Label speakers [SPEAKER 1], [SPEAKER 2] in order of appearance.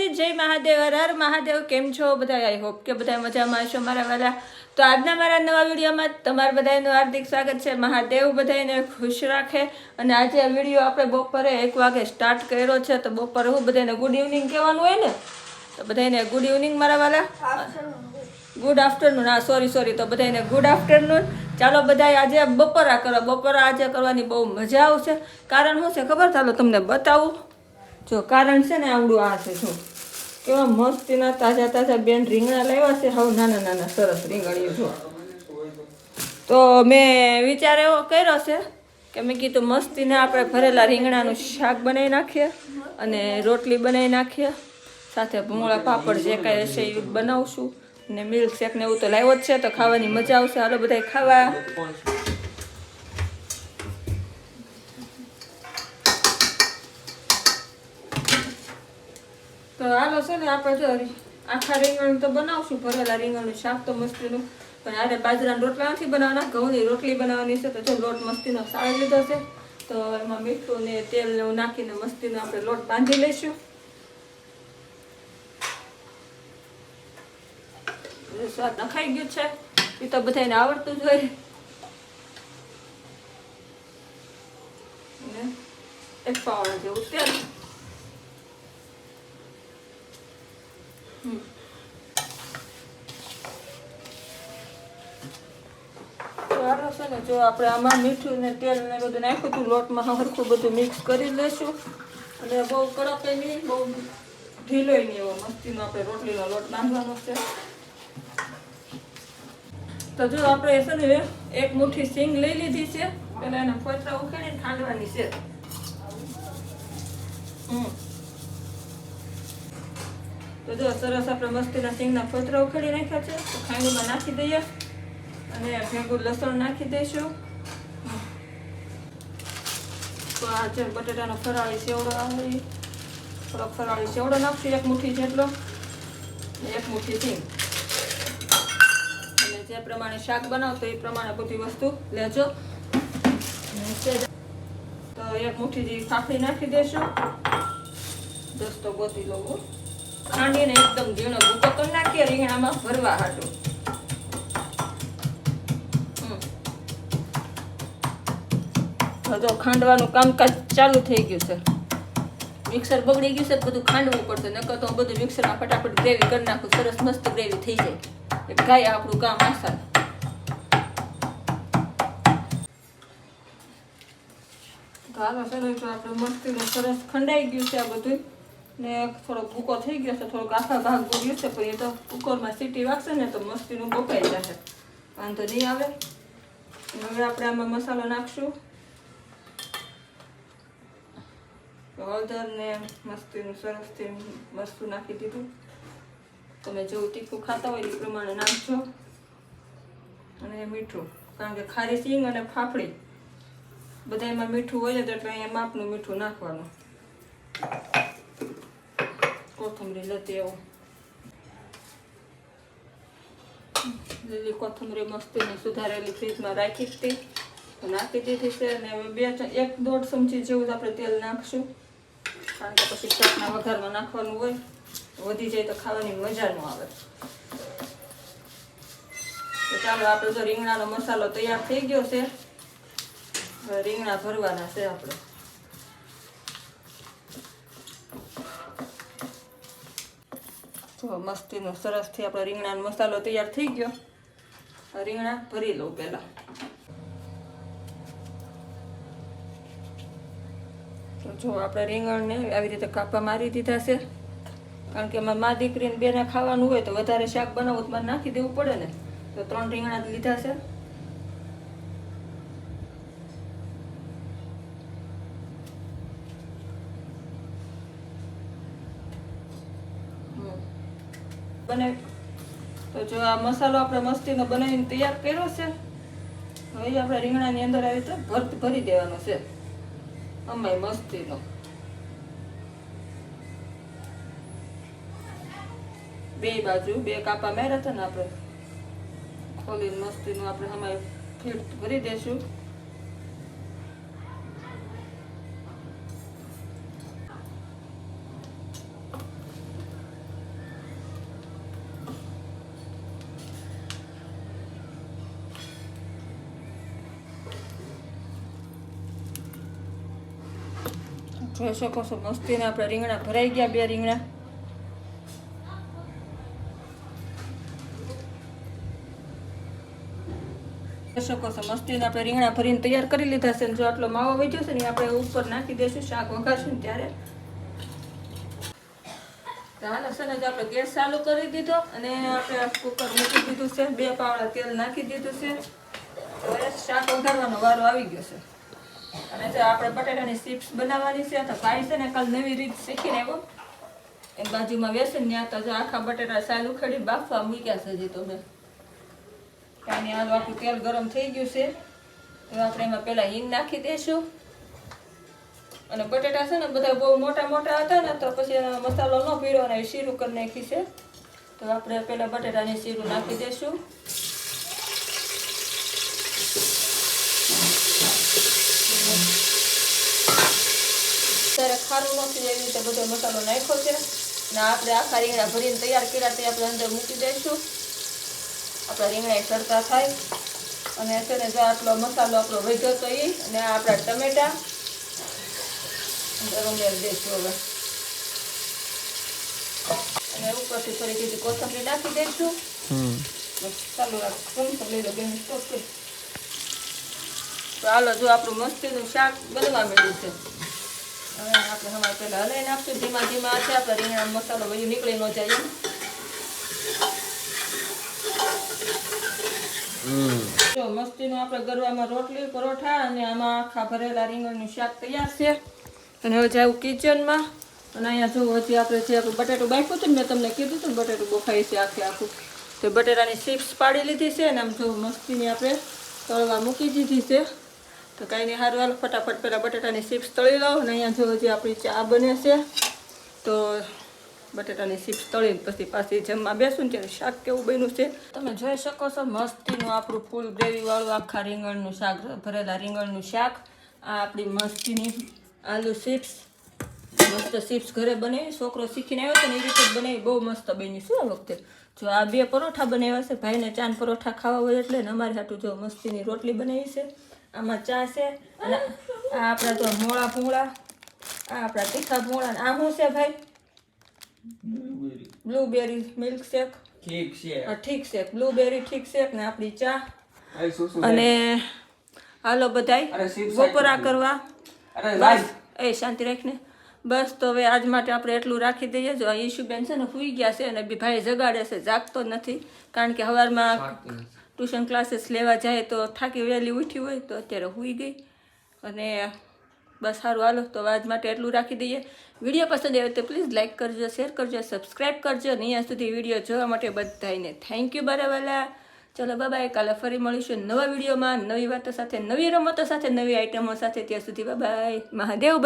[SPEAKER 1] માતાજી જય મહાદેવ, હર મહાદેવ, કેમ છો બધા આઈ હોપ કે બધા મજામાં છો મારા વાલા. તો આજના મારા નવા વિડીયોમાં તમારા બધાનું હાર્દિક સ્વાગત છે. મહાદેવ બધાને ખુશ રાખે. અને આજે વીડિયો આપણે બપોરે એક વાગે સ્ટાર્ટ કર્યો છે. તો બપોરે હું બધાને ગુડ ઇવનિંગ કહેવાનું હોય ને? તો બધાને ગુડ ઇવનિંગ મારા વાલા. ગુડ આફ્ટરનૂન હા સોરી સોરી તો બધાને ગુડ આફ્ટરનૂન ચાલો બધા આજે બપોરા કરો. બપોરા આજે કરવાની બહુ મજા આવશે. કારણ શું છે ખબર? ચાલો તમને બતાવું. જો કારણ છે ને આવડું આ છે, જો. કેવા મસ્તીના તાજા તાજા બેન રીંગણા લાવ્યા છે. હવે નાના નાના સરસ રીંગણીઓ જો તો મેં વિચાર એવો કર્યો છે કે મેં કીધું મસ્તીને આપણે ભરેલા રીંગણાનું શાક બનાવી નાખીએ અને રોટલી બનાવી નાખીએ. સાથે ભૂંગળા પાપડ જે કાંઈ હશે એ બનાવશું. ને મિલ્ક શેક ને એવું તો લાવ્યો જ છે, તો ખાવાની મજા આવશે. હાલો બધા ખાવા તો હાલો છે ને, આપણે જો આખા રીંગણ તો બનાવશું, ભરેલા રીંગણનું શાક તો મસ્તીનું. પણ આરે બાજરાના રોટલા નથી બનાવવાના, ઘઉંની રોટલી બનાવવાની છે, તો જો લોટ મસ્તીનો સાળી લીધો છે, તો એમાં મીઠું ને તેલ ને નાખીને મસ્તીનો આપણે લોટ બાંધી લઈશું. સ્વાદ નખાઈ ગયું છે, એ તો બધાને આવડતું જ હોય. એક પાવડા જેવું તેલ. છે ને, જો આપણે આમાં મીઠું ને તેલ ને બધું નાખ્યું હતું, લોટમાં હરખું બધું મિક્સ કરી લઈશું અને બહુ કડક નહીં, બહુ ઢીલોય નહીં, એવો મસ્તીનો આપણે રોટલીનો લોટ બાંધવાનો છે. તો જો આપણે છે ને એક મુઠ્ઠી સિંગ લઈ લીધી છે પેલા એના ફોતરા ઉખેડીને ખાંડવાની છે. તો જો સરસ આપણે મસ્તીના સિંગના ફોતરા ઉખેડી નાખ્યા છે, તો ખાંડમાં નાખી દઈએ. અને ભેગું લસણ નાખી દઈશું. તો આ જે બટેટાનો ફરાળી સેવડો આવે થોડોક ફરાળી સેવડો નાખશું, એક મુઠ્ઠી જેટલો એક મુઠ્ઠી થી અને જે પ્રમાણે શાક બનાવતો એ પ્રમાણે બધી વસ્તુ લેજો. તો એક મુઠ્ઠી જેવી ફાફડી નાખી દેશું તો ગોતી લઉં ખાંડીને એકદમ ઝીણો ભૂકો કરી નાખીએ રીંગણામાં ભરવા હાટું. તો ખાંડવાનું કામકાજ ચાલુ થઈ ગયું છે. મિક્સર બગડી ગયું છે બધું ખાંડવું પડશે. નકર તો બધું મિક્સરમાં ફટાફટ ગ્રેવી કરી નાખું. સરસ મસ્ત ગ્રેવી થઈ જાય. એટલે ગાય આપણું કામ આસાન. હાલો સરસ તો આપણે મસ્તીનું સરસ ખંડાઈ ગયું છે આ બધું. ને થોડો ભૂકો થઈ ગયો છે, થોડોક આખા ભાગ ગયું છે, પણ એ તો કુકરમાં સીટી વાગશે ને તો મસ્તીનું બકાઈ જશે. વાંધો નહીં આવે. હવે આપણે આમાં મસાલો નાખશું. તો હળદર ને મસ્તીનું સરસથી મસ્તું નાખી દીધું. તમે જેવું તીખું ખાતા હોય એ પ્રમાણે નાખજો. અને મીઠું, કારણ કે ખારી સિંગ અને ફાફડી બધા એમાં મીઠું હોય તો એટલે અહીંયા માપનું મીઠું નાખવાનું. કોથમરી લતી એવું. લીલી કોથમરી મસ્તીની સુધારેલી ફ્રીજમાં રાખી હતી. નાખી દીધી છે અને હવે બે એક દોઢ ચમચી જેવું આપણે તેલ નાખશું. કારણ કે પછી શાકના વઘારમાં નાખવાનું હોય, વધી જાય તો ખાવાની મજા ન આવે. તો ચાલો, આપણે તો રીંગણાનો મસાલો તૈયાર થઈ ગયો છે. રીંગણા ભરવાના છે આપણે. જો મસ્તીનો સરસથી આપણે રીંગણાનો મસાલો તૈયાર થઈ ગયો. રીંગણા ભરી લઉં પહેલા. જો આપણે રીંગણને આવી રીતે કાપા મારી દીધા છે. કારણ કે એમાં મા દીકરીને બેને ખાવાનું હોય તો વધારે શાક બનાવવું તો મારે નાખી દેવું પડે ને. તો ત્રણ રીંગણા લીધા છે. બનાવી તો જો આ મસાલો આપણે મસ્તીનો બનાવીને તૈયાર કર્યો છે. હવે આપણે રીંગણાની અંદર આવી રીતે ભરત ભરી દેવાનો છે. અમાય મસ્તીનો. બે બાજુ, બે કાપા માર્યા હતા ને આપણે. ખોલીને મસ્તીનું આપણે અમાય ફીટ ભરી દેશું. જોઈ શકો છો મસ્તીના આપણે રીંગણા ભરાઈ ગયા બે રીંગણા. જોઈ શકો છો મસ્તીના આપણે રીંગણા ભરીને તૈયાર કરી લીધા છે જો આટલો માવો વધ્યો છે ને આપણે ઉપર નાખી દઈશું શાક વઘારશું ત્યારે. હાલો છે ને, જો આપણે ગેસ ચાલુ કરી દીધો અને આપણે કુકર મૂકી દીધું છે, બે પાવડા તેલ નાખી દીધું છે. હવે શાક વઘારવાનો વારો આવી ગયો છે. અને જો આપણે બટેટાની ચિપ્સ બનાવવાની છે, તો ભાઈ છે ને કાલ નવી રીત શીખીને આવ્યો એ બાજુમાં વેસન ત્યાં તો જો આખા બટેટા સાલ ઉખેડી બાફવા મૂક્યા છે જે તો મેં. કાંઈ હાલ આખું તેલ ગરમ થઈ ગયું છે. તો આપણે એમાં પહેલાં હિંગ નાખી દઈશું અને બટેટા છે ને બધા બહુ મોટા મોટા હતા ને, તો પછી એનો મસાલો ન પીળો અને શીરું કરી નાખી છે. તો આપણે પહેલાં બટેટાની શીરું નાખી દઈશું ત્યારે ખારું નથી એવી રીતે બધો મસાલો નાખ્યો છે. ને આપણે આખા રીંગણા ભરીને તૈયાર કર્યા તે આપણે અંદર મૂકી દઈશું. આપણા રીંગણા સરતા થાય. અને છે ને જો આટલો મસાલો આપણો વધ્યો તો એ અને આપણા ટમેટા. અંદર ઉમેરી દઈશું હવે. અને ઉપરથી થોડી કીધી કોથમરી નાખી દઈશું. ચાલુ રાખ. લઈ લો બેન સ્ટોપ કરી. તો હાલો જો આપણું મસ્તીનું શાક બનવા મળ્યું છે. હવે આપણે હમણાં પહેલાં હલાવી નાખશું. ધીમા ધીમા છે આપણે રીંગણા મસાલો બધું નીકળી ન જાય જો મસ્તીનું આપણે ગરવામાં રોટલી પરોઠા અને આમાં આખા ભરેલા રીંગણનું શાક તૈયાર છે. અને હવે જાવ કિચનમાં. અને અહીંયા જો હજી આપણે જે આપણું બટેટું બાફ્યું હતું ને મેં તમને કીધું હતું બટેટું બફાય છે આખે આખું. તો બટેટાની ચિપ્સ પાડી લીધી છે અને આમ જો મસ્તીની આપણે તળવા મૂકી દીધી છે. તો કાંઈ નહીં સારું હાલો, ફટાફટ પહેલાં બટાટાની ચિપ્સ તળી લઉં અને અહીંયા જો હજી આપણી ચા બને છે. તો બટેટાની ચિપ્સ તળીને પછી પાછી જમવા બેસું ને ત્યારે શાક કેવું બન્યું છે. તમે જોઈ શકો છો મસ્તીનું આપણું ફૂલ ગ્રેવીવાળું આખા રીંગણનું શાક, ભરેલા રીંગણનું શાક. આ આપણી મસ્તીની આલુ ચિપ્સ મસ્ત ચિપ્સ ઘરે બનાવી, છોકરો શીખીને આવ્યો હતો ને એ રીતે બનાવી, બહુ મસ્ત બની શું આ વખતે. જો આ બે પરોઠા બનાવ્યા છે, ભાઈને ચાન પરોઠા ખાવા હોય એટલે અમારી હાટું જો મસ્તીની રોટલી બનાવી છે. આમાં ચા છે અને આ આપણા તો મોળા ભૂંગળા આ આપણા તીખા ભૂંગળા આ શું છે ભાઈ? બ્લુબેરી મિલ્ક શેક
[SPEAKER 2] ઠીક છે.
[SPEAKER 1] ઠીક છે. બ્લુબેરી ઠીક શેક ને આપણી ચા. અને હાલો બધાય બપોરા કરવા. એ શાંતિ રાખને. બસ તો હવે આજ માટે આપણે એટલું રાખી દઈએ. જો આ ઈશુબેન છે ને સુઈ ગયા છે અને ભાઈ જગાડે છે જાગતો નથી. કારણ કે સવારમાં ટ્યુશન ક્લાસીસ લેવા જાય તો થાકી વહેલી ઉઠી હોય તો અત્યારે સુઈ ગઈ. અને બસ સારું હાલો, તો આજ માટે એટલું રાખી દઈએ. વીડિયો પસંદ આવે તો પ્લીઝ લાઇક કરજો શેર કરજો સબસ્ક્રાઈબ કરજો, અને અહીંયા સુધી વીડિયો જોવા માટે બધાને થેન્ક યુ બરાવાલા. ચલો બાય કાલે ફરી મળીશું નવા વિડીયોમાં. નવી વાતો સાથે, નવી રમતો સાથે, નવી આઈટમો સાથે. ત્યાં સુધી બાય મહાદેવ